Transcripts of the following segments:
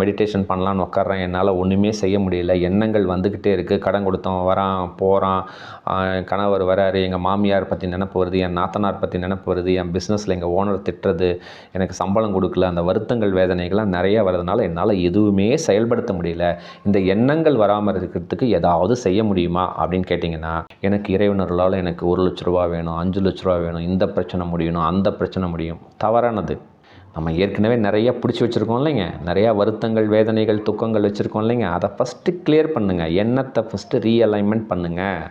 Meditation பண்ணலான்னு உட்காறேன் என்னால் ஒன்றுமே செய்ய முடியல. எண்ணங்கள் வந்துக்கிட்டே இருக்குது கடன் கொடுத்தோம் வரான் போகிறான் கணவர் வராரு. எங்கள் மாமியார் பற்றி நினப்பு வருது. என் நாத்தனார் பற்றி நினப்பு வருது. என் பிஸ்னஸில் எங்கள் ஓனர் திட்டுறது. எனக்கு சம்பளம் கொடுக்கல. அந்த வருத்தங்கள் வேதனைகள்லாம் நிறைய வர்றதுனால என்னால் எதுவுமே செயல்படுத்த முடியல. இந்த எண்ணங்கள் வராமல் இருக்கிறதுக்கு ஏதாவது செய்ய முடியுமா அப்படின்னு கேட்டிங்கன்னா எனக்கு இறைவனர்களால் எனக்கு ஒரு லட்ச ரூபா வேணும் அஞ்சு லட்ச ரூபா வேணும். இந்த பிரச்சனை முடியணும் அந்த பிரச்சனை முடியும். தவறானது. நம்ம ஏற்கனவே நிறைய பிடிச்சி வச்சுருக்கோம் இல்லைங்க. நிறையா வருத்தங்கள் வேதனைகள் துக்கங்கள் வச்சுருக்கோம் இல்லைங்க. அதை ஃபஸ்ட்டு கிளியர் பண்ணுங்கள் எண்ணத்தை ஃபஸ்ட்டு ரீஅலைன்மெண்ட் பண்ணுங்கள்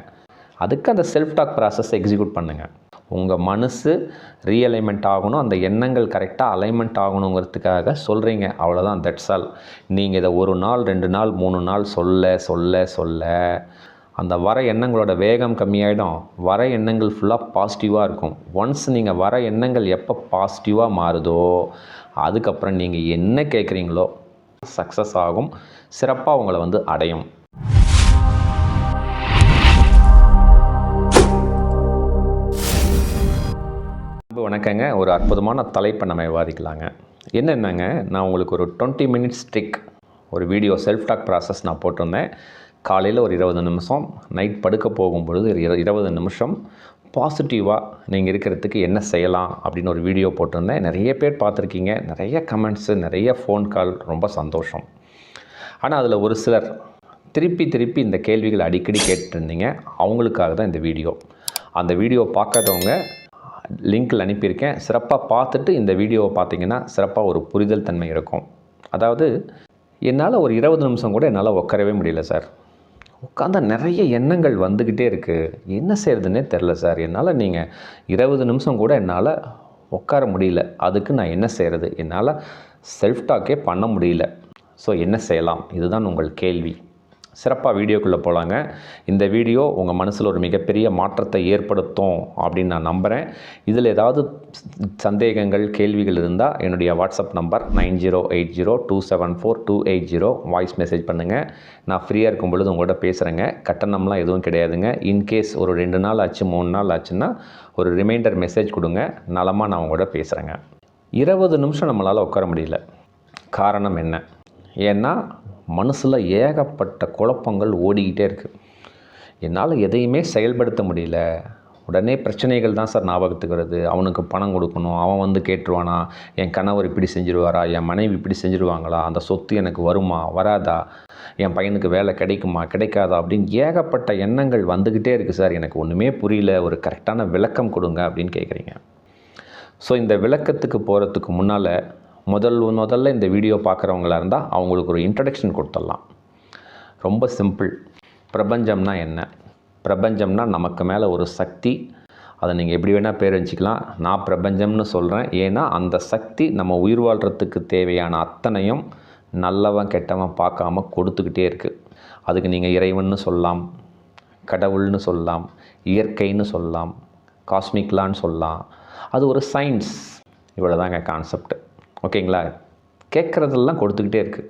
அதுக்கு அந்த செல்ஃப் டாக் ப்ராசஸ் எக்ஸிக்யூட் பண்ணுங்கள் உங்கள் மனசு ரீஅலைன்மெண்ட் ஆகணும். அந்த எண்ணங்கள் கரெக்டாக அலைன்மெண்ட் ஆகணுங்கிறதுக்காக சொல்கிறீங்க அவ்வளோதான் தட்ஸ் ஆல் நீங்கள் இதை ஒரு நாள் ரெண்டு நாள் மூணு நாள் சொல்ல சொல்ல சொல்ல அந்த வர எண்ணங்களோட வேகம் கம்மியாயிடும். வர எண்ணங்கள் ஃபுல்லாக பாசிட்டிவாக இருக்கும். ஒன்ஸ் நீங்கள் வர எண்ணங்கள் எப்போ பாசிட்டிவாக மாறுதோ அதுக்கப்புறம் நீங்கள் என்ன கேட்குறீங்களோ சக்ஸஸ் ஆகும். சிறப்பாக உங்களை வந்து அடையும். வணக்கங்க. ஒரு அற்புதமான தலைப்பை நம்ம விவாதிக்கலாங்க. என்னென்னங்க? நான் உங்களுக்கு ஒரு டுவெண்ட்டி மினிட்ஸ் ட்ரிக் ஒரு வீடியோ செல்ஃப் டாக் ப்ராசஸ் நான் போட்டிருந்தேன். காலையில் ஒரு இருபது நிமிஷம் நைட் படுக்க போகும்பொழுது ஒரு இரு- இருபது நிமிஷம் பாசிட்டிவாக நீங்கள் இருக்கிறதுக்கு என்ன செய்யலாம் அப்படின்னு ஒரு வீடியோ போட்டிருந்தேன். நிறைய பேர் பார்த்துருக்கீங்க. நிறைய கமெண்ட்ஸு நிறைய ஃபோன் கால் ரொம்ப சந்தோஷம். ஆனால் அதில் ஒரு சிலர் திருப்பி திருப்பி இந்த கேள்விகள் அடிக்கடி கேட்டுருந்தீங்க. அவங்களுக்காக தான் இந்த வீடியோ அந்த வீடியோ பார்க்காதவங்க லிங்க்கில் அனுப்பியிருக்கேன். சிறப்பாக பார்த்துட்டு இந்த வீடியோவை பார்த்தீங்கன்னா சிறப்பாக ஒரு புரிதல் தன்மை இருக்கும். அதாவது என்னால் ஒரு இருபது நிமிஷம் கூட என்னால் உட்காரவே முடியல சார் உட்காந்தா நிறைய எண்ணங்கள் வந்துக்கிட்டே இருக்குது என்ன செய்கிறதுனே தெரில சார். என்னால் நீங்கள் இருபது நிமிஷம் கூட என்னால் உட்கார முடியல. அதுக்கு நான் என்ன செய்கிறது என்னால் செல்ஃப் டாக்கே பண்ண முடியல. ஸோ என்ன செய்யலாம்? இதுதான் உங்கள் கேள்வி. சிறப்பாக வீடியோக்குள்ளே போகலாங்க. இந்த வீடியோ உங்கள் மனசில் ஒரு மிகப்பெரிய மாற்றத்தை ஏற்படுத்தும் அப்படின்னு நான் நம்புகிறேன் இதில் ஏதாவது சந்தேகங்கள் கேள்விகள் இருந்தால் என்னுடைய WhatsApp number nine zero eight zero two seven four two eight zero voice message பண்ணுங்கள் நான் ஃப்ரீயாக இருக்கும் பொழுது உங்கள்கிட்ட பேசுகிறேங்க கட்டணம்லாம் எதுவும் கிடையாதுங்க. இன்கேஸ் ஒரு ரெண்டு நாள் ஆச்சு மூணு நாள் ஆச்சுன்னா ஒரு ரிமைண்டர் மெசேஜ் கொடுங்க. நலமாக நான் உங்கள்கிட்ட பேசுகிறேங்க இருபது நிமிஷம் நம்மளால் உட்கார முடியல. காரணம் என்ன? ஏன்னா மனசில் ஏகப்பட்ட குழப்பங்கள் ஓடிக்கிட்டே இருக்குது என்னால் எதையுமே செயல்படுத்த முடியல. உடனே பிரச்சனைகள் தான் சார் ஞாபகத்துக்கு வருது அவனுக்கு பணம் கொடுக்கணும் அவன் வந்து கேட்டுருவானா என் கணவர் இப்படி செஞ்சிருவாரா என் மனைவி இப்படி செஞ்சுருவாங்களா அந்த சொத்து எனக்கு வருமா வராதா என் பையனுக்கு வேலை கிடைக்குமா கிடைக்காதா அப்படின்னு ஏகப்பட்ட எண்ணங்கள் வந்துக்கிட்டே இருக்குது சார். எனக்கு ஒன்றுமே புரியல. ஒரு கரெக்டான விளக்கம் கொடுங்க அப்படின்னு கேட்குறீங்க ஸோ இந்த விளக்கத்துக்கு போகிறதுக்கு முன்னால் முதல் முதல்ல இந்த வீடியோ பார்க்குறவங்களா இருந்தால் அவங்களுக்கு ஒரு இன்ட்ரடக்ஷன் கொடுத்துடலாம். ரொம்ப சிம்பிள் பிரபஞ்சம்னா என்ன? பிரபஞ்சம்னா நமக்கு மேலே ஒரு சக்தி. அதை நீங்கள் எப்படி வேணால் பேர் வச்சுக்கலாம். நான் பிரபஞ்சம்னு சொல்கிறேன் ஏன்னா அந்த சக்தி நம்ம உயிர் வாழ்கிறதுக்கு தேவையான அத்தனையும் நல்லவன் கெட்டவன் பார்க்காம கொடுத்துக்கிட்டே இருக்குது அதுக்கு நீங்கள் இறைவன்னு சொல்லலாம். கடவுள்னு சொல்லலாம். இயற்கைன்னு சொல்லலாம். காஸ்மிக்லான்னு சொல்லலாம். அது ஒரு சயின்ஸ் இவ்வளோதாங்க கான்செப்ட் ஓகேங்களா? கேட்குறதெல்லாம் கொடுத்துக்கிட்டே இருக்குது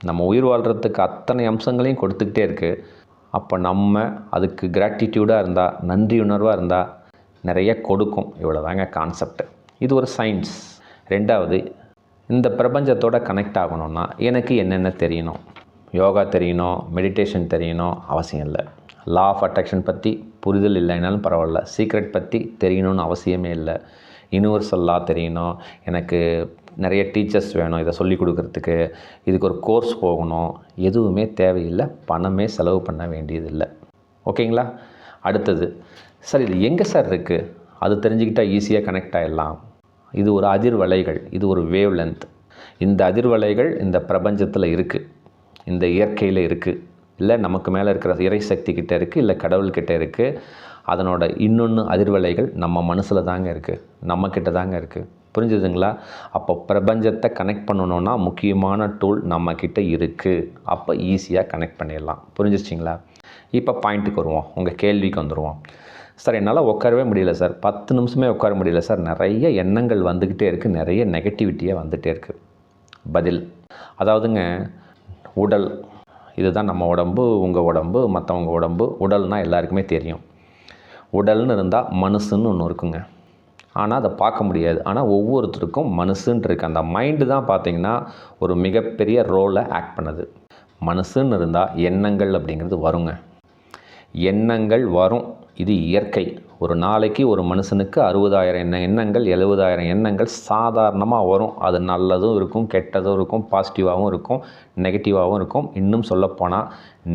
நம்ம உயிர் வாழ்கிறதுக்கு அத்தனை அம்சங்களையும் கொடுத்துக்கிட்டே இருக்குது அப்போ நம்ம அதுக்கு கிராட்டிடியூடாக இருந்தால் நன்றி உணர்வாக இருந்தால் நிறைய கொடுக்கும். இவ்வளோதாங்க கான்செப்ட் இது ஒரு சயின்ஸ் ரெண்டாவது இந்த பிரபஞ்சத்தோட கனெக்ட் ஆகணும்னா எனக்கு என்னென்ன தெரியணும்? யோகா தெரியணும் மெடிடேஷன் தெரியணும் அவசியம் இல்லை. லா ஆஃப் அட்ராக்ஷன் பற்றி புரிதல் இல்லைனாலும் பரவாயில்ல. சீக்ரெட் பற்றி தெரியணும்னு அவசியமே இல்லை. யூனிவர்சல் லா தெரியணும். எனக்கு நிறைய டீச்சர்ஸ் வேணும் இதை சொல்லி கொடுக்கறதுக்கு. இதுக்கு ஒரு கோர்ஸ் போகணும். எதுவுமே தேவையில்லை. பணமே செலவு பண்ண வேண்டியதில்லை. ஓகேங்களா? அடுத்தது சார் இது எங்கே சார் இருக்குது அது தெரிஞ்சுக்கிட்டால் ஈஸியாக கனெக்ட் ஆகிடலாம் இது ஒரு அதிர்வலைகள். இது ஒரு வேவ் லென்த் இந்த அதிர்வலைகள் இந்த பிரபஞ்சத்தில் இருக்குது இந்த இயற்கையில் இருக்குது இல்லை நமக்கு மேலே இருக்கிற இறை சக்தி கிட்டே இருக்குது இல்லை கடவுள்கிட்ட இருக்குது அதனோட இன்னொன்று அதிர்வலைகள் நம்ம மனசில் தாங்க இருக்குது நம்மக்கிட்ட தாங்க இருக்குது புரிஞ்சுதுங்களா? அப்போ பிரபஞ்சத்தை கனெக்ட் பண்ணணுன்னா முக்கியமான டூல் நம்மக்கிட்ட இருக்குது அப்போ ஈஸியாக கனெக்ட் பண்ணிடலாம். புரிஞ்சிச்சிங்களா இப்போ பாயிண்ட்டுக்கு வருவோம். உங்கள் கேள்விக்கு வந்துடுவோம் சார் என்னால் உட்காரவே முடியல சார் பத்து நிமிஷமே உட்கார முடியல சார் நிறைய எண்ணங்கள் வந்துக்கிட்டே இருக்குது நிறைய நெகட்டிவிட்டியாக வந்துகிட்டே இருக்குது பதில். அதாவதுங்க உடல். இதுதான் நம்ம உடம்பு உங்கள் உடம்பு மற்றவங்க உடம்பு. உடல்னால் எல்லாருக்குமே தெரியும். உடல்னு இருந்தால் மனசுன்னு ஒன்று இருக்குங்க. ஆனால் அதை பார்க்க முடியாது. ஆனால் ஒவ்வொருத்தருக்கும் மனசுன்னு இருக்குது அந்த மைண்டு தான் பார்த்திங்கன்னா ஒரு மிகப்பெரிய ரோலை ஆக்ட் பண்ணுது. மனசுன்னு இருந்தால் எண்ணங்கள் அப்படிங்கிறது வருங்க. எண்ணங்கள் வரும். இது இயற்கை. ஒரு நாளைக்கு ஒரு மனுஷனுக்கு அறுபதாயிரம் எண்ண எண்ணங்கள் எழுபதாயிரம் எண்ணங்கள் சாதாரணமாக வரும். அது நல்லதும் இருக்கும் கெட்டதும் இருக்கும் பாசிட்டிவாகவும் இருக்கும் நெகட்டிவாகவும் இருக்கும். இன்னும் சொல்லப்போனால்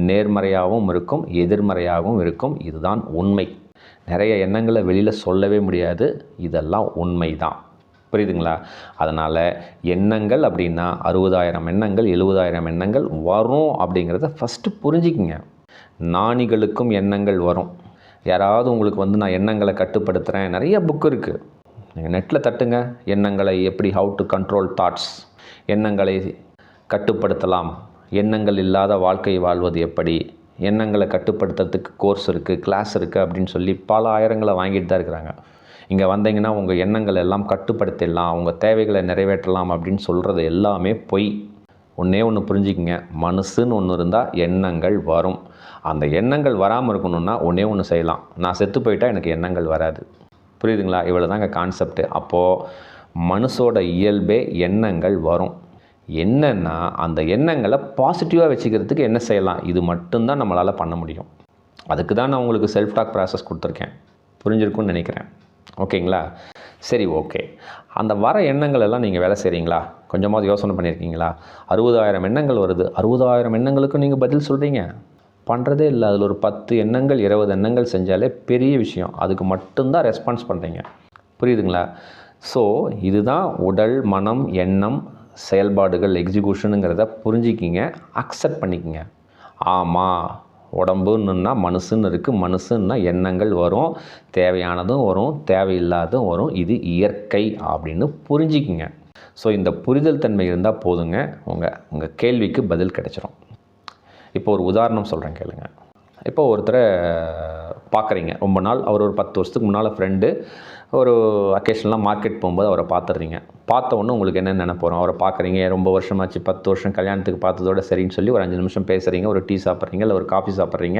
நேர்மறையாகவும் இருக்கும் எதிர்மறையாகவும் இருக்கும். இதுதான் உண்மை. நிறைய எண்ணங்களை வெளியில் சொல்லவே முடியாது. இதெல்லாம் உண்மை தான் புரியுதுங்களா? அதனால் எண்ணங்கள் அப்படின்னா அறுபதாயிரம் எண்ணங்கள் எழுபதாயிரம் எண்ணங்கள் வரும் அப்படிங்கிறத ஃபஸ்ட்டு புரிஞ்சுக்குங்க. நாணிகளுக்கும் எண்ணங்கள் வரும். யாராவது உங்களுக்கு வந்து நான் எண்ணங்களை கட்டுப்படுத்துகிறேன் நிறைய புக் இருக்குது நீங்கள் நெட்டில் தட்டுங்க. எண்ணங்களை எப்படி ஹவு டு கண்ட்ரோல் தாட்ஸ் எண்ணங்களை கட்டுப்படுத்தலாம். எண்ணங்கள் இல்லாத வாழ்க்கை வாழ்வது எப்படி? எண்ணங்களை கட்டுப்படுத்துறதுக்கு கோர்ஸ் இருக்குது கிளாஸ் இருக்குது அப்படின்னு சொல்லி பல ஆயிரங்களை வாங்கிட்டு தான் இருக்கிறாங்க. இங்கே வந்தீங்கன்னா உங்கள் எண்ணங்கள் எல்லாம் கட்டுப்படுத்திடலாம் உங்கள் தேவைகளை நிறைவேற்றலாம் அப்படின்னு சொல்கிறது எல்லாமே பொய். ஒன்றே ஒன்று புரிஞ்சுக்கிங்க. மனசுன்னு ஒன்று இருந்தால் எண்ணங்கள் வரும். அந்த எண்ணங்கள் வராமல் இருக்கணும்னா ஒன்றே ஒன்று செய்யலாம். நான் செத்து போயிட்டால் எனக்கு எண்ணங்கள் வராது. புரியுதுங்களா? இவ்வளோ தாங்க கான்செப்ட்டு அப்போது மனசோட இயல்பே எண்ணங்கள் வரும். என்னென்னா அந்த எண்ணங்களை பாசிட்டிவாக வச்சுக்கிறதுக்கு என்ன செய்யலாம்? இது மட்டும்தான் நம்மளால் பண்ண முடியும். அதுக்கு தான் நான் உங்களுக்கு செல்ஃப் டாக் ப்ராசஸ் கொடுத்துருக்கேன். புரிஞ்சிருக்கும்னு நினைக்கிறேன். ஓகேங்களா? சரி ஓகே. அந்த வர எண்ணங்கள் எல்லாம் நீங்கள் வேலை செய்கிறீங்களா கொஞ்சமாவது யோசனை பண்ணியிருக்கீங்களா அறுபதாயிரம் எண்ணங்கள் வருது. அறுபதாயிரம் எண்ணங்களுக்கும் நீங்கள் பதில் சொல்கிறீங்க பண்ணுறதே இல்லை. அதில் ஒரு பத்து எண்ணங்கள் இருபது எண்ணங்கள் செஞ்சாலே பெரிய விஷயம். அதுக்கு மட்டும்தான் ரெஸ்பான்ஸ் பண்ணுறீங்க புரியுதுங்களா? ஸோ இதுதான் உடல் மனம் எண்ணம் செயல்பாடுகள் எக்ஸிக்யூஷனுங்கிறத புரிஞ்சிக்கிங்க அக்செப்ட் பண்ணிக்கங்க. ஆமாம் உடம்புன்னுன்னா மனசுன்னு இருக்குது மனசுன்னா எண்ணங்கள் வரும். தேவையானதும் வரும். தேவையில்லாததும் வரும். இது இயற்கை அப்படின்னு புரிஞ்சிக்கிங்க. ஸோ இந்த புரிதல் தன்மை இருந்தால் போதுங்க. உங்கள் உங்கள் கேள்விக்கு பதில் கிடைச்சிரும். இப்போ ஒரு உதாரணம் சொல்கிறேன் கேளுங்க. இப்போ ஒருத்தரை பார்க்குறீங்க. ரொம்ப நாள் அவர் ஒரு பத்து வருஷத்துக்கு முன்னால் ஃப்ரெண்டு ஒரு அக்கேஷனெலாம் மார்க்கெட் போகும்போது அவரை பார்த்துட்றீங்க. பார்த்த உடனே உங்களுக்கு என்ன நினைப்போம். அவரை பார்க்குறீங்க ரொம்ப வருஷமாச்சு பத்து வருஷம் கல்யாணத்துக்கு பார்த்ததோட சரின்னு சொல்லி ஒரு அஞ்சு நிமிஷம் பேசுகிறீங்க ஒரு டீ சாப்பிட்றீங்க இல்லை ஒரு காஃபி சாப்பிட்றீங்க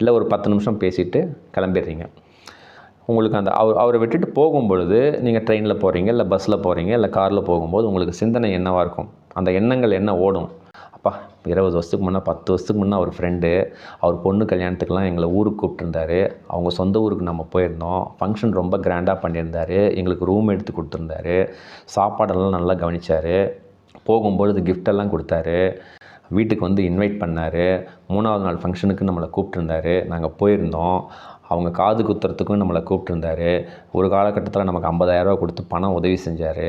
இல்லை ஒரு பத்து நிமிஷம் பேசிவிட்டு கிளம்பிடுறீங்க. உங்களுக்கு அந்த அவர் அவரை விட்டுட்டு போகும்பொழுது நீங்கள் ட்ரெயினில் போகிறீங்க இல்லை பஸ்ஸில் போகிறீங்க இல்லை காரில் போகும்போது உங்களுக்கு சிந்தனை என்னவாக இருக்கும்? அந்த எண்ணங்கள் என்ன ஓடும்? அப்பா இருபது வருஷத்துக்கு முன்னே பத்து வருஷத்துக்கு முன்னே அவர் ஃப்ரெண்டு அவர் பொண்ணு கல்யாணத்துக்கெலாம் எங்களை ஊருக்கு கூப்பிட்டுருந்தாரு. அவங்க சொந்த ஊருக்கு நம்ம போயிருந்தோம். ஃபங்க்ஷன் ரொம்ப கிராண்டாக பண்ணியிருந்தாரு. எங்களுக்கு ரூம் எடுத்து கொடுத்துருந்தாரு. சாப்பாடெல்லாம் நல்லா கவனிச்சார். போகும்பொழுது கிஃப்டெல்லாம் கொடுத்தாரு. வீட்டுக்கு வந்து இன்வைட் பண்ணார். மூணாவது நாள் ஃபங்க்ஷனுக்கு நம்மளை கூப்பிட்டுருந்தாரு. நாங்கள் போயிருந்தோம். அவங்க காது குத்துறதுக்கும் நம்மளை கூப்பிட்டுருந்தாரு. ஒரு காலகட்டத்தில் நமக்கு ஐம்பதாயிரரூவா கொடுத்து பணம் உதவி செஞ்சார்.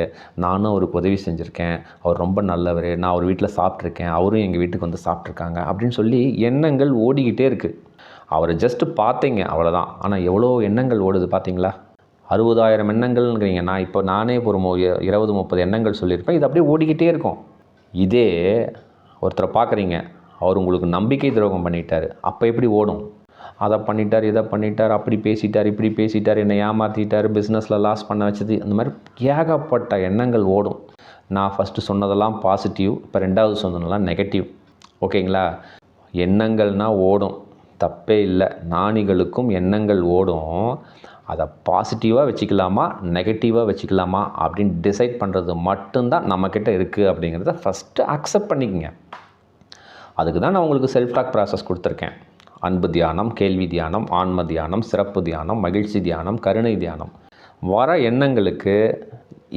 நானும் அவருக்கு உதவி செஞ்சுருக்கேன். அவர் ரொம்ப நல்லவர். நான் அவர் வீட்டில் சாப்பிட்ருக்கேன் அவரும் எங்கள் வீட்டுக்கு வந்து சாப்பிட்ருக்காங்க அப்படின்னு சொல்லி எண்ணங்கள் ஓடிக்கிட்டே இருக்குது அவரை ஜஸ்ட்டு பார்த்தீங்க அவ்வளோதான் ஆனால் எவ்வளோ எண்ணங்கள் ஓடுது பார்த்தீங்களா அறுபதாயிரம் எண்ணங்கள்ங்கிறீங்க. நான் இப்போ நானே இப்போ ஒரு இருபது முப்பது எண்ணங்கள் சொல்லியிருப்பேன். இது அப்படியே ஓடிக்கிட்டே இருக்கும். இதே ஒருத்தரை பார்க்குறீங்க. அவர் உங்களுக்கு நம்பிக்கை துரோகம் பண்ணிட்டார். அப்போ எப்படி ஓடும்? அதை பண்ணிட்டார் இதை பண்ணிட்டார் அப்படி பேசிட்டார் இப்படி பேசிட்டார் என்னை ஏமாற்றிட்டார் பிஸ்னஸில் லாஸ் பண்ண வச்சது அந்த மாதிரி ஏகப்பட்ட எண்ணங்கள் ஓடும். நான் ஃபஸ்ட்டு சொன்னதெல்லாம் பாசிட்டிவ் இப்போ ரெண்டாவது சொன்னதெல்லாம் நெகட்டிவ் ஓகேங்களா? எண்ணங்கள்னால் ஓடும். தப்பே இல்லை. நாணிகளுக்கும் எண்ணங்கள் ஓடும். அதை பாசிட்டிவாக வச்சுக்கலாமா? நெகட்டிவாக வச்சுக்கலாமா? அப்படின்னு டிசைட் பண்ணுறது மட்டும்தான் நம்மக்கிட்ட இருக்குது அப்படிங்கிறத ஃபஸ்ட்டு அக்செப்ட் பண்ணிக்கங்க. அதுக்கு தான் நான் உங்களுக்கு செல்ஃப் டாக் ப்ராசஸ் கொடுத்துருக்கேன். அன்பு தியானம் கேள்வி தியானம் ஆன்ம தியானம் சிறப்பு தியானம் மகிழ்ச்சி தியானம் கருணை தியானம். வர எண்ணங்களுக்கு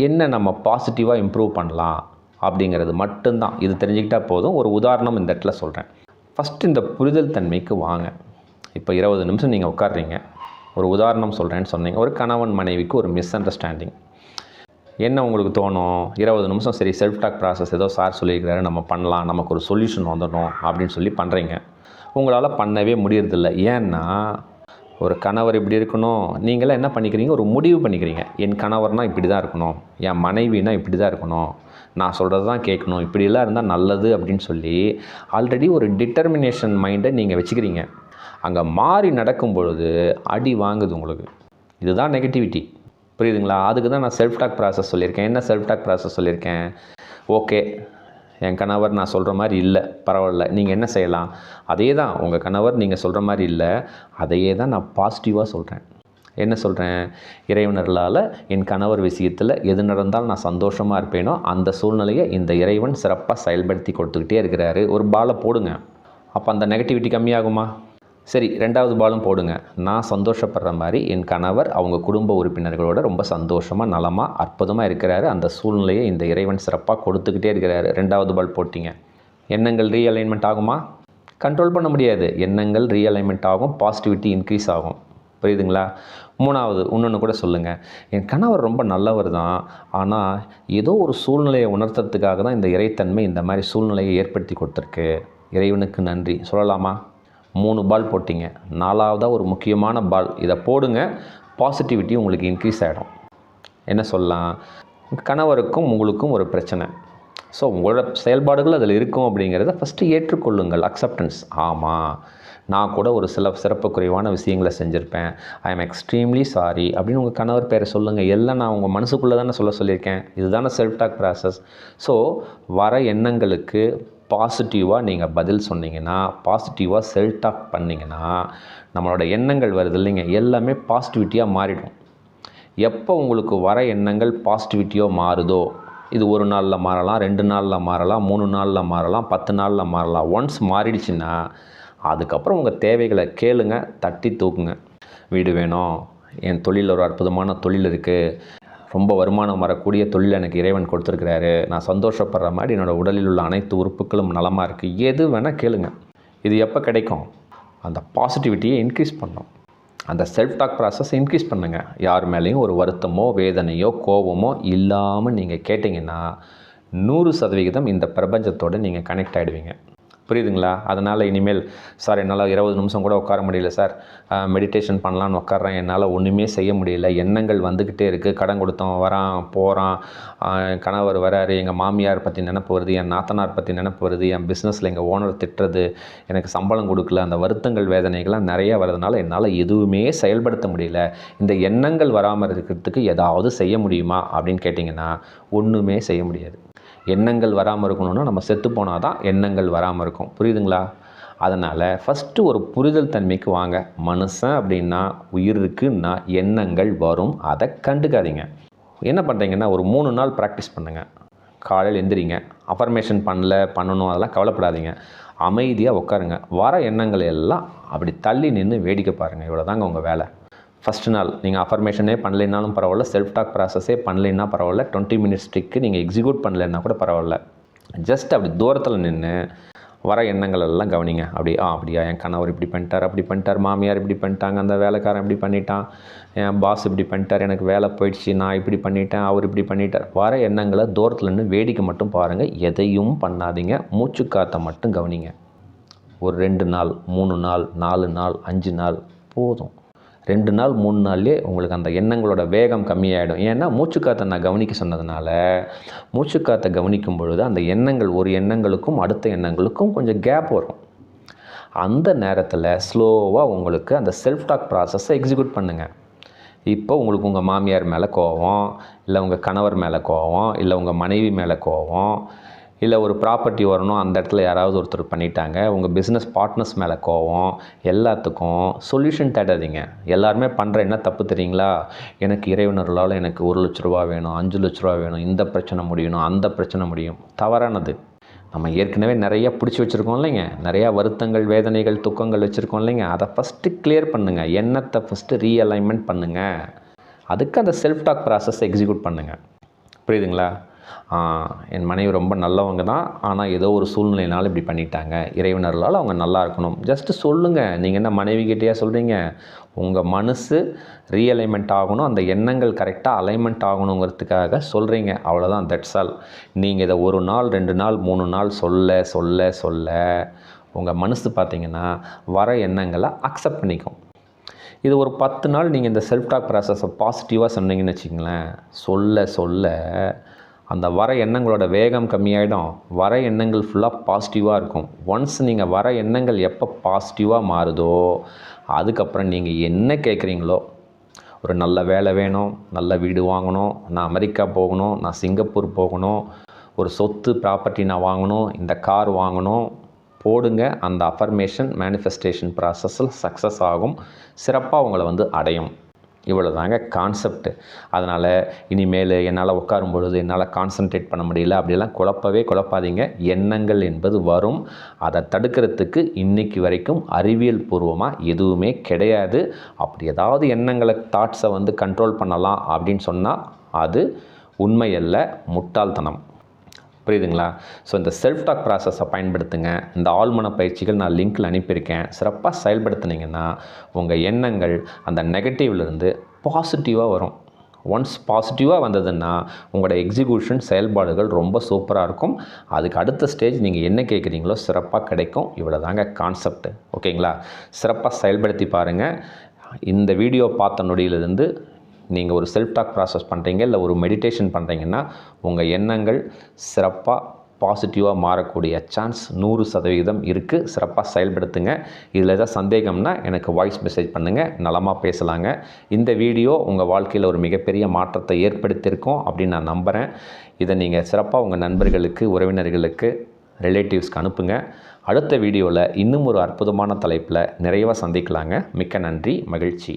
என்ன நம்ம பாசிட்டிவாக இம்ப்ரூவ் பண்ணலாம் அப்படிங்கிறது மட்டும்தான். இது தெரிஞ்சுக்கிட்டால் போதும். ஒரு உதாரணம் இந்த இடத்துல சொல்கிறேன் ஃபஸ்ட்டு இந்த புரிதல் தன்மைக்கு வாங்க. இப்போ இருபது நிமிஷம் நீங்கள் உட்கார்றீங்க. ஒரு உதாரணம் சொல்கிறேன்னு சொன்னீங்க. ஒரு கணவன் மனைவிக்கு ஒரு மிஸ் அண்டர்ஸ்டாண்டிங் என்ன உங்களுக்கு தோணும்? இருபது நிமிஷம் சரி செல்ஃப் டாக் ப்ராசஸ் ஏதோ சார் சொல்லியிருக்கிறாரு நம்ம பண்ணலாம் நமக்கு ஒரு சொல்யூஷன் வந்துடணும் அப்படின்னு சொல்லி பண்ணுறீங்க உங்களால் பண்ணவே முடியறதில்ல. ஏன்னா ஒரு கணவர் இப்படி இருக்கணும். நீங்களாம் என்ன பண்ணிக்கிறீங்க? ஒரு முடிவு பண்ணிக்கிறீங்க. என் கணவர்னால் இப்படி தான் இருக்கணும். என் மனைவினா இப்படி தான் இருக்கணும். நான் சொல்கிறது தான் கேட்கணும். இப்படிலாம் இருந்தால் நல்லது அப்படின்னு சொல்லி ஆல்ரெடி ஒரு டிட்டர்மினேஷன் மைண்டை நீங்கள் வச்சுக்கிறீங்க. அங்கே மாறி நடக்கும் பொழுது அடி வாங்குது உங்களுக்கு. இதுதான் நெகட்டிவிட்டி புரியுதுங்களா? அதுக்கு தான் நான் செல்ஃப் டாக் ப்ராசஸ் சொல்லியிருக்கேன். என்ன செல்ஃப் டாக் ப்ராசஸ் சொல்லியிருக்கேன்? ஓகே. என் கணவர் நான் சொல்கிற மாதிரி இல்லை பரவாயில்ல. நீங்கள் என்ன செய்யலாம்? அதே தான் உங்கள் கணவர் நீங்கள் சொல்கிற மாதிரி இல்லை அதையே தான் நான் பாசிட்டிவாக சொல்கிறேன் என்ன சொல்கிறேன் இறைவனர்களால் என் கணவர் விஷயத்தில் எது நடந்தாலும் நான் சந்தோஷமாக இருப்பேனோ அந்த சூழ்நிலையை இந்த இறைவன் சிறப்பாக செயல்படுத்தி கொடுத்துக்கிட்டே இருக்கிறாரு. ஒரு பாலை போடுங்க. அப்போ அந்த நெகட்டிவிட்டி கம்மியாகுமா? சரி ரெண்டாவது பாலும் போடுங்க. நான் சந்தோஷப்படுற மாதிரி என் கணவர் அவங்க குடும்ப உறுப்பினர்களோட ரொம்ப சந்தோஷமாக நலமாக அற்புதமாக இருக்கிறாரு. அந்த சூழ்நிலையை இந்த இறைவன் சிறப்பாக கொடுத்துக்கிட்டே இருக்கிறாரு. ரெண்டாவது பால் போட்டிங்க. எண்ணங்கள் ரீஅலைன்மெண்ட் ஆகுமா? கண்ட்ரோல் பண்ண முடியாது. எண்ணங்கள் ரீஅலைன்மெண்ட் ஆகும் பாசிட்டிவிட்டி இன்க்ரீஸ் ஆகும். புரியுதுங்களா? மூணாவது இன்னொன்று கூட சொல்லுங்கள் என் கணவர் ரொம்ப நல்லவர் தான். ஆனால் ஏதோ ஒரு சூழ்நிலையை உணர்த்துறதுக்காக தான் இந்த இறைத்தன்மை இந்த மாதிரி சூழ்நிலையை ஏற்படுத்தி கொடுத்துருக்கு. இறைவனுக்கு நன்றி. சொல்லலாமா? மூணு பால் போட்டிங்க. நாலாவதாக ஒரு முக்கியமான பால் இதை போடுங்க. பாசிட்டிவிட்டி உங்களுக்கு இன்க்ரீஸ் ஆகிடும் என்ன சொல்லலாம்? கணவருக்கும் உங்களுக்கும் ஒரு பிரச்சனை. ஸோ உங்களோட செயல்பாடுகள் அதில் இருக்கும் அப்படிங்கிறத ஃபஸ்ட்டு ஏற்றுக்கொள்ளுங்கள். அக்செப்டன்ஸ் ஆமாம் நான் கூட ஒரு சில சிறப்பு குறைவான விஷயங்களை செஞ்சுருப்பேன். ஐ எம் எக்ஸ்ட்ரீம்லி சாரி அப்படின்னு உங்கள் கணவர் பேரை சொல்லுங்கள் எல்லாம் நான் உங்கள் மனசுக்குள்ளே தானே சொல்ல சொல்லியிருக்கேன். இதுதானே செல்ஃப் டாக் ப்ராசஸ் ஸோ வர எண்ணங்களுக்கு பாசிட்டிவாக நீங்கள் பதில் சொன்னீங்கன்னா பாசிட்டிவாக செல்ஃப் டாக் பண்ணிங்கன்னா நம்மளோட எண்ணங்கள் வருது இல்லைங்க. எல்லாமே பாசிட்டிவிட்டியாக மாறிடும். எப்போ உங்களுக்கு வர எண்ணங்கள் பாசிட்டிவிட்டியோ மாறுதோ இது ஒரு நாளில் மாறலாம் ரெண்டு நாளில் மாறலாம் மூணு நாளில் மாறலாம் பத்து நாளில் மாறலாம் ஒன்ஸ் மாறிடுச்சுன்னா அதுக்கப்புறம் உங்கள் தேவைகளை கேளுங்க தட்டி தூக்குங்க. வீடு வேணும் என் தொழில் ஒரு அற்புதமான தொழில் இருக்குது ரொம்ப வருமானம் வரக்கூடிய தொழில் எனக்கு இறைவன் கொடுத்துருக்கிறாரு. நான் சந்தோஷப்படுற மாதிரி என்னோடய உடலில் உள்ள அனைத்து உறுப்புகளும் நலமாக இருக்குது எது வேணால் கேளுங்க. இது எப்போ கிடைக்கும்? அந்த பாசிட்டிவிட்டியை இன்க்ரீஸ் பண்ணும். அந்த செல்ஃப் டாக் ப்ராசஸ் இன்க்ரீஸ் பண்ணுங்கள் யார் மேலேயும் ஒரு வருத்தமோ வேதனையோ கோபமோ இல்லாமல் நீங்கள் கேட்டிங்கன்னா நூறு சதவிகிதம் இந்த பிரபஞ்சத்தோடு நீங்கள் கனெக்ட் ஆகிடுவீங்க புரியுதுங்களா? அதனால் இனிமேல் சார் என்னால் இருபது நிமிஷம் கூட உட்கார முடியல சார். மெடிடேஷன் பண்ணலான்னு உட்காறேன் என்னால் ஒன்றுமே செய்ய முடியல. எண்ணங்கள் வந்துக்கிட்டே இருக்குது கடன் கொடுத்தோம் வரான் போகிறான் கணவர் வராரு. எங்கள் மாமியார் பற்றி நினப்பு வருது. என் நாத்தனார் பற்றி நினப்பு வருது. என் பிஸ்னஸில் எங்கள் ஓனர் திட்டுறது. எனக்கு சம்பளம் கொடுக்கல. அந்த வருத்தங்கள் வேதனைகள்லாம் நிறைய வரதுனால என்னால் எதுவுமே செயல்படுத்த முடியல. இந்த எண்ணங்கள் வராமல் இருக்கிறதுக்கு ஏதாவது செய்ய முடியுமா அப்படின்னு கேட்டிங்கன்னா ஒன்றுமே செய்ய முடியாது. எண்ணங்கள் வராமல் இருக்கணும்னா நம்ம செத்து போனால் தான் எண்ணங்கள் வராமல் இருக்கும். புரியுதுங்களா? அதனால் ஃபஸ்ட்டு ஒரு புரிதல் தன்மைக்கு வாங்க. மனுஷன் அப்படின்னா உயிர் இருக்குன்னா எண்ணங்கள் வரும். அதை கண்டுக்காதீங்க. என்ன பண்ணுறீங்கன்னா ஒரு மூணு நாள் ப்ராக்டிஸ் பண்ணுங்கள் காலையில் எந்திரிங்க. அஃபர்மேஷன் பண்ணல பண்ணணும் அதெல்லாம் கவலைப்படாதீங்க. அமைதியாக உட்காருங்க. வர எண்ணங்கள் எல்லாம் அப்படி தள்ளி நின்று வேடிக்கை பாருங்கள் இவ்வளோ தாங்க உங்கள் வேலை. ஃபஸ்ட் நாள் நீங்கள் அஃபர்மேஷனே பண்ணலைனாலும் பரவாயில்ல செல்ஃப் டாக் ப்ராசஸே பண்ணலைன்னா பரவாயில்ல டுவெண்ட்டி மினிட்ஸ் ட்ரிக்கு நீங்கள் எக்ஸிக்யூட் பண்ணலைன்னா கூட பரவாயில்ல. ஜஸ்ட் அப்படி தூரத்தில் நின்று வர எண்ணங்கள் எல்லாம் கவனிங்க. அப்படி ஆ அப்படியா என் கணவர் இப்படி பண்ணிட்டார் அப்படி பண்ணிட்டார் மாமியார் இப்படி பண்ணிட்டாங்க அந்த வேலைக்காரன் இப்படி பண்ணிட்டான் என் பாஸ் இப்படி பண்ணிட்டார் எனக்கு வேலை போயிடுச்சு நான் இப்படி பண்ணிட்டேன் அவர் இப்படி பண்ணிட்டார். வர எண்ணங்களை தூரத்தில் நின்று வேடிக்கை மட்டும் பாருங்கள் எதையும் பண்ணாதீங்க மூச்சு காற்றை மட்டும் கவனிங்க. ஒரு ரெண்டு நாள் மூணு நாள் நாலு நாள் அஞ்சு நாள் போதும். ரெண்டு நாள் மூணு நாள்லேயே உங்களுக்கு அந்த எண்ணங்களோட வேகம் கம்மியாயிடும். ஏன்னா மூச்சுக்காற்றை நான் கவனிக்க சொன்னதுனால மூச்சுக்காற்றை கவனிக்கும் பொழுது அந்த எண்ணங்கள் ஒரு எண்ணங்களுக்கும் அடுத்த எண்ணங்களுக்கும் கொஞ்சம் கேப் வரும். அந்த நேரத்தில் ஸ்லோவாக உங்களுக்கு அந்த செல்ஃப் டாக் ப்ராசஸை எக்ஸிக்யூட் பண்ணுங்கள் இப்போ உங்களுக்கு உங்கள் மாமியார் மேலே கோவம் இல்லை உங்கள் கணவர் மேலே கோவம் இல்லை உங்கள் மனைவி மேலே கோவம் இல்லை ஒரு ப்ராப்பர்ட்டி வரணும் அந்த இடத்துல யாராவது ஒருத்தர் பண்ணிட்டாங்க உங்கள் பிஸ்னஸ் பார்ட்னர்ஸ் மேலே கோவம் எல்லாத்துக்கும் சொல்யூஷன் தேடாதீங்க. எல்லாருமே பண்ணுற என்ன தப்பு தெரியுங்களா? எனக்கு இறைவனர்களால் எனக்கு ஒரு லட்ச ரூபா வேணும் அஞ்சு லட்ச ரூபா வேணும் இந்த பிரச்சனை முடியணும் அந்த பிரச்சனை முடியும். தவறானது. நம்ம ஏற்கனவே நிறைய பிடிச்சி வச்சுருக்கோம் இல்லைங்க. நிறையா வருத்தங்கள் வேதனைகள் துக்கங்கள் வச்சுருக்கோம் இல்லைங்க. அதை ஃபஸ்ட்டு கிளியர் பண்ணுங்கள் எண்ணத்தை ஃபஸ்ட்டு ரீஅலைன்மெண்ட் பண்ணுங்கள் அதுக்கு அந்த செல்ஃப் டாக் ப்ராசஸ் எக்ஸிக்யூட் பண்ணுங்கள் புரியுதுங்களா? என் மனைவி ரொம்ப நல்லவங்க தான். ஆனால் ஏதோ ஒரு சூழ்நிலையினால் இப்படி பண்ணிட்டாங்க. இறைவனர்களால் அவங்க நல்லா இருக்கணும். ஜஸ்ட்டு சொல்லுங்கள் நீங்கள் என்ன மனைவிக்கிட்டேயே சொல்கிறீங்க உங்கள் மனசு ரீஅலைன்மெண்ட் ஆகணும். அந்த எண்ணங்கள் கரெக்டாக அலைன்மெண்ட் ஆகணுங்கிறதுக்காக சொல்கிறீங்க அவ்வளோதான் தட்ஸ் ஆல் நீங்கள் இதை ஒரு நாள் ரெண்டு நாள் மூணு நாள் சொல்ல சொல்ல சொல்ல உங்கள் மனசு பார்த்தீங்கன்னா வர எண்ணங்களை அக்செப்ட் பண்ணிக்கும். இது ஒரு பத்து நாள் நீங்கள் இந்த செல்ஃப் டாக் ப்ராசஸை பாசிட்டிவாக சொன்னீங்கன்னு வச்சிங்களேன் சொல்ல சொல்ல அந்த வர எண்ணங்களோட வேகம் கம்மியாயிடும். வர எண்ணங்கள் ஃபுல்லாக பாசிட்டிவாக இருக்கும். ஒன்ஸ் நீங்கள் வர எண்ணங்கள் எப்போ பாசிட்டிவாக மாறுதோ அதுக்கப்புறம் நீங்கள் என்ன கேட்குறீங்களோ ஒரு நல்ல வேலை வேணும் நல்ல வீடு வாங்கணும் நான் அமெரிக்கா போகணும் நான் சிங்கப்பூர் போகணும் ஒரு சொத்து ப்ராப்பர்ட்டி நான் வாங்கணும் இந்த கார் வாங்கணும் போடுங்க. அந்த அஃபர்மேஷன் மேனிஃபெஸ்டேஷன் ப்ராசஸில் சக்ஸஸ் ஆகும். சிறப்பாக உங்களை வந்து அடையும். இவ்வளோ தாங்க கான்செப்ட் அதனால் இனிமேல் என்னால் உட்காரும் பொழுது என்னால் கான்சன்ட்ரேட் பண்ண முடியல அப்படிலாம் குழப்பவே குழப்பாதீங்க. எண்ணங்கள் என்பது வரும். அதை தடுக்கிறதுக்கு இன்னைக்கு வரைக்கும் அறிவியல் பூர்வமாக எதுவுமே கிடையாது. அப்படி ஏதாவது எண்ணங்களை தாட்ஸை வந்து கண்ட்ரோல் பண்ணலாம் அப்படின்னு சொன்னால் அது உண்மையல்ல முட்டாள்தனம். புரியுதுங்களா? ஸோ இந்த செல்ஃப் டாக் ப்ராசஸை பயன்படுத்துங்க. இந்த ஆழ்மன பயிற்சிகள் நான் லிங்க்கில் அனுப்பியிருக்கேன். சிறப்பாக செயல்படுத்தினீங்கன்னா உங்கள் எண்ணங்கள் அந்த நெகட்டிவ்லேருந்து பாசிட்டிவாக வரும். ஒன்ஸ் பாசிட்டிவாக வந்ததுன்னா உங்களோட எக்ஸிக்யூஷன் செயல்பாடுகள் ரொம்ப சூப்பராக இருக்கும். அதுக்கு அடுத்த ஸ்டேஜ் நீங்கள் என்ன கேட்குறீங்களோ சிறப்பாக கிடைக்கும். இவ்வளோ தாங்க கான்செப்ட் ஓகேங்களா சிறப்பாக செயல்படுத்தி பாருங்கள் இந்த வீடியோ பார்த்த நொடியிலிருந்து நீங்கள் ஒரு செல்ஃப் டாக் ப்ராசஸ் பண்ணுறீங்க இல்லை ஒரு மெடிடேஷன் பண்ணுறீங்கன்னா உங்கள் எண்ணங்கள் சிறப்பாக பாசிட்டிவாக மாறக்கூடிய சான்ஸ் நூறு சதவீதம் இருக்குது சிறப்பாக செயல்படுத்துங்க. இதில் ஏதாவது சந்தேகம்னா எனக்கு வாய்ஸ் மெசேஜ் பண்ணுங்கள் நலமாக பேசலாங்க. இந்த வீடியோ உங்கள் வாழ்க்கையில் ஒரு மிகப்பெரிய மாற்றத்தை ஏற்படுத்தியிருக்கோம் அப்படின்னு நான் நம்புகிறேன் இதை நீங்கள் சிறப்பாக உங்கள் நண்பர்களுக்கு உறவினர்களுக்கு ரிலேட்டிவ்ஸ்க்கு அனுப்புங்க. அடுத்த வீடியோவில் இன்னும் ஒரு அற்புதமான தலைப்பில் நிறைவாக சந்திக்கலாங்க. மிக்க நன்றி மகிழ்ச்சி.